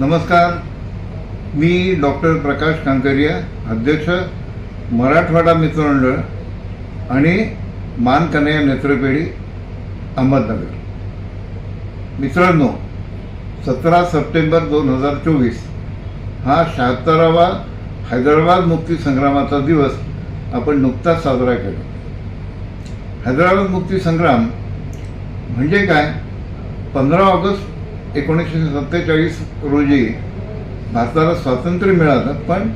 नमस्कार. मी डॉक्टर प्रकाश कांकरिया अध्यक्ष मराठवाडा मित्रमंडळ आणि मान कन्हैया नेत्रपेढी अहमदनगर. मित्रांनो सतरा सप्टेंबर दोन हजार चोवीस हा शहात्तरावा हैदराबाद मुक्ती संग्रामाचा दिवस आपण नुकताच साजरा केला. हैदराबाद मुक्ती संग्राम म्हणजे काय? पंधरा ऑगस्ट एकोणीसशे सत्तेचाळीस रोजी भारताला स्वातंत्र्य मिळालं पण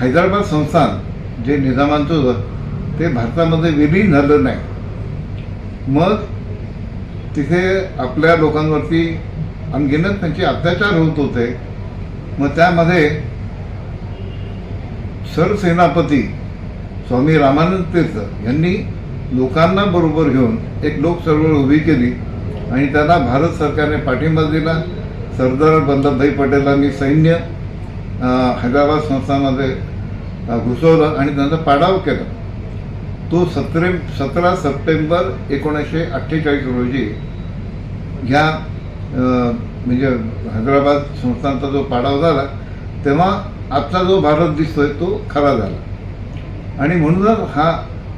हैदराबाद संस्थान जे निजामांचं होतं ते भारतामध्ये विलीन झालं नाही. मग तिथे आपल्या लोकांवरती अनगिनत त्यांचे अत्याचार होत होते. मग त्यामध्ये सरसेनापती स्वामी रामानंद तीर्थ यांनी लोकांना बरोबर घेऊन एक लोक चळवळ उभी केली. आणि त्यांना भारत सरकारने पाठिंबा दिला. सरदार वल्लभभाई पटेलांनी सैन्य हैदराबाद संस्थामध्ये घुसवलं आणि त्यांचा पाडाव केला. तो सतरे सतरा सप्टेंबर एकोणीसशे अठ्ठेचाळीस रोजी ह्या म्हणजे हैदराबाद संस्थानचा जो पाडाव झाला तेव्हा आजचा जो भारत दिसतोय तो खरा झाला. आणि म्हणूनच हा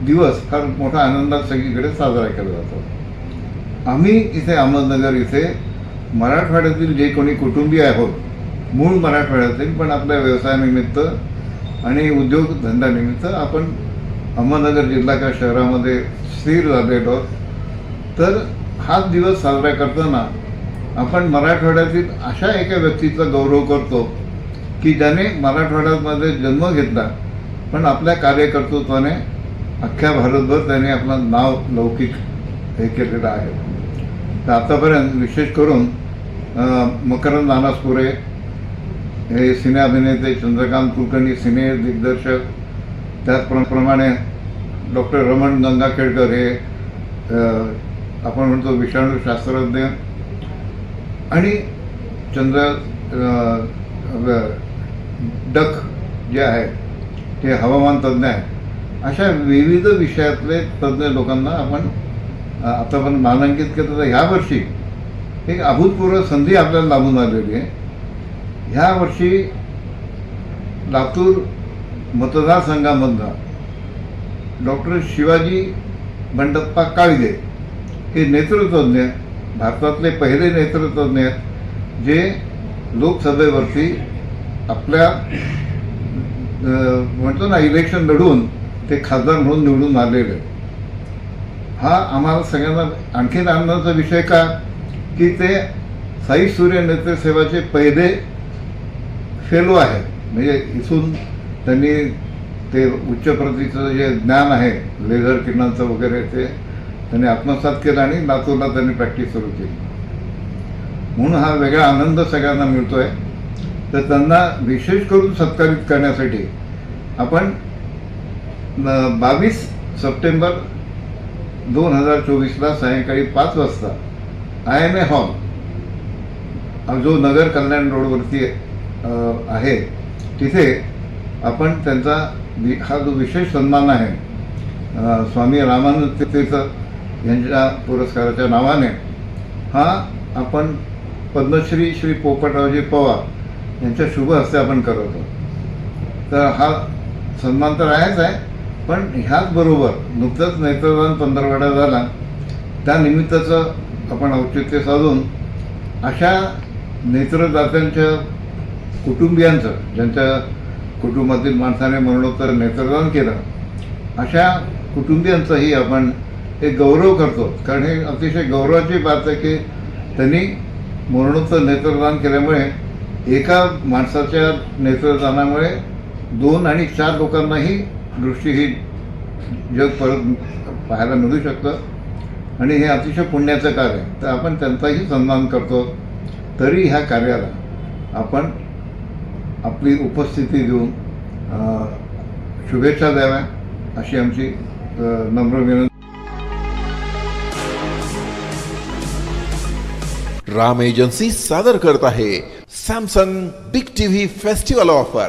दिवस फार मोठा आनंदात सगळीकडे साजरा केला जातो. आम्ही इथे अहमदनगर इथे मराठवाड्यातील जे कोणी कुटुंबीय आहोत मूळ मराठवाड्यातील पण आपल्या व्यवसायानिमित्त आणि उद्योगधंद्यानिमित्त आपण अहमदनगर जिल्हा का शहरामध्ये स्थिर झालेलो आहोत. तर हाच दिवस साजरा करताना आपण मराठवाड्यातील अशा एका व्यक्तीचा गौरव करतो की ज्याने मराठवाड्यामध्ये जन्म घेतला पण आपल्या कार्यकर्तृत्वाने अख्ख्या भारतभर त्याने आपलं नाव लौकिक हे केलेलं आहे. तर आतापर्यंत विशेष करून मकरंद नानासपुरे हे सिने अभिनेते चंद्रकांत कुलकर्णी सिने दिग्दर्शक त्याचप्रमाणे डॉक्टर रमण गंगाखेडकर हे आपण म्हणतो विषाणूशास्त्रज्ञ आणि चंद्र डक जे आहे ते हवामान तज्ज्ञ आहेत. अशा विविध विषयातले तज्ज्ञ लोकांना आपण आता पण मानांकित केलं तर ह्या वर्षी एक अभूतपूर्व संधी आपल्याला लाभून आलेली आहे ह्या वर्षी लातूर मतदारसंघामधला डॉक्टर शिवाजी बंडप्पा काळगे हे नेतृत्वज्ञ भारतातले पहिले नेतृत्वज्ञ आहेत जे लोकसभेवरती आपल्या म्हणतो ना इलेक्शन लढून ते खासदार म्हणून निवडून आलेले आहेत. हा आम्हाला सगळ्यांना आणखीन आनंदाचा विषय का? की ते साई सूर्य नेत्र सेवाचे पहिले फेलो आहेत. म्हणजे इथून त्यांनी ते उच्च प्रतीचं जे ज्ञान आहे लेझर किरणांचं वगैरे ते त्यांनी आत्मसात केलं आणि लातूरला त्यांनी प्रॅक्टिस सुरू केली. म्हणून हा वेगळा आनंद सगळ्यांना मिळतोय. तर त्यांना विशेष करून सत्कारित करण्यासाठी आपण बावीस सप्टेंबर दोन हजार चोवीसला सायंकाळी पाच वाजता आय एम ए हॉल. जो नगर कल्याण रोडवरती आहे तिथे आपण त्यांचा हा जो विशेष सन्मान आहे स्वामी रामानंद तीर्थ यांच्या पुरस्काराच्या नावाने हा आपण पद्मश्री श्री पोपटरावजी पवार यांच्या शुभ हस्ते आपण करत आहोत तर हा सन्मान तर आहेच आहे पण ह्याच बरोबर नुकतंच नेत्रदान पंधरवडा झाला. त्यानिमित्ताचं आपण औचित्य साधून अशा नेत्रदात्यांच्या कुटुंबियांचं ज्यांच्या कुटुंबातील माणसाने मरणोत्तर नेत्रदान केलं अशा कुटुंबियांचंही आपण एक गौरव करतो. कारण हे अतिशय गौरवाची बात आहे की त्यांनी मरणोत्तर नेत्रदान केल्यामुळे एका माणसाच्या नेत्रदानामुळे दोन आणि चार लोकांनाही दृष्टी ही जग परत पाहायला मिळू शकतं. आणि हे अतिशय पुण्याचं कार्य आहे. तर आपण त्यांचाही सन्मान करतो. तरी ह्या कार्याला आपण आपली उपस्थिती देऊन शुभेच्छा द्याव्या अशी आमची नम्र विनंती. राम एजन्सी सादर करत आहे Samsung big TV festival offer.